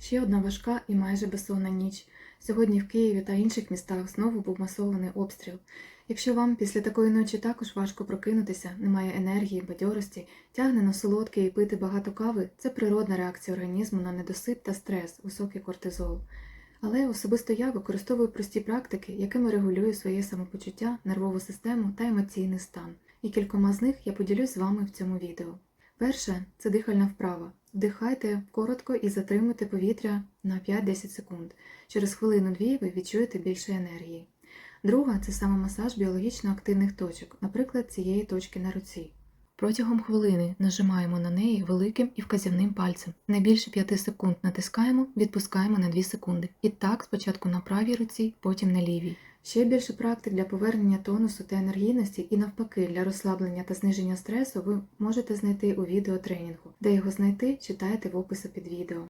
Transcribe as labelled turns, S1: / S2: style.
S1: Ще одна важка і майже безсонна ніч. Сьогодні в Києві та інших містах знову був масований обстріл. Якщо вам після такої ночі також важко прокинутися, немає енергії, бадьорості, тягне на солодке і пити багато кави, це природна реакція організму на недосип та стрес, високий кортизол. Але особисто я використовую прості практики, якими регулюю своє самопочуття, нервову систему та емоційний стан. І кількома з них я поділюсь з вами в цьому відео. Перше це дихальна вправа. Вдихайте коротко і затримуйте повітря на 5-10 секунд. Через хвилину-дві ви відчуєте більше енергії. Друга це самомасаж біологічно активних точок, наприклад, цієї точки на руці. Протягом хвилини нажимаємо на неї великим і вказівним пальцем. Не більше 5 секунд натискаємо, відпускаємо на 2 секунди. І так спочатку на правій руці, потім на лівій. Ще більше практик для повернення тонусу та енергійності і навпаки для розслаблення та зниження стресу ви можете знайти у відеотренінгу. Де його знайти, читайте в описі під відео.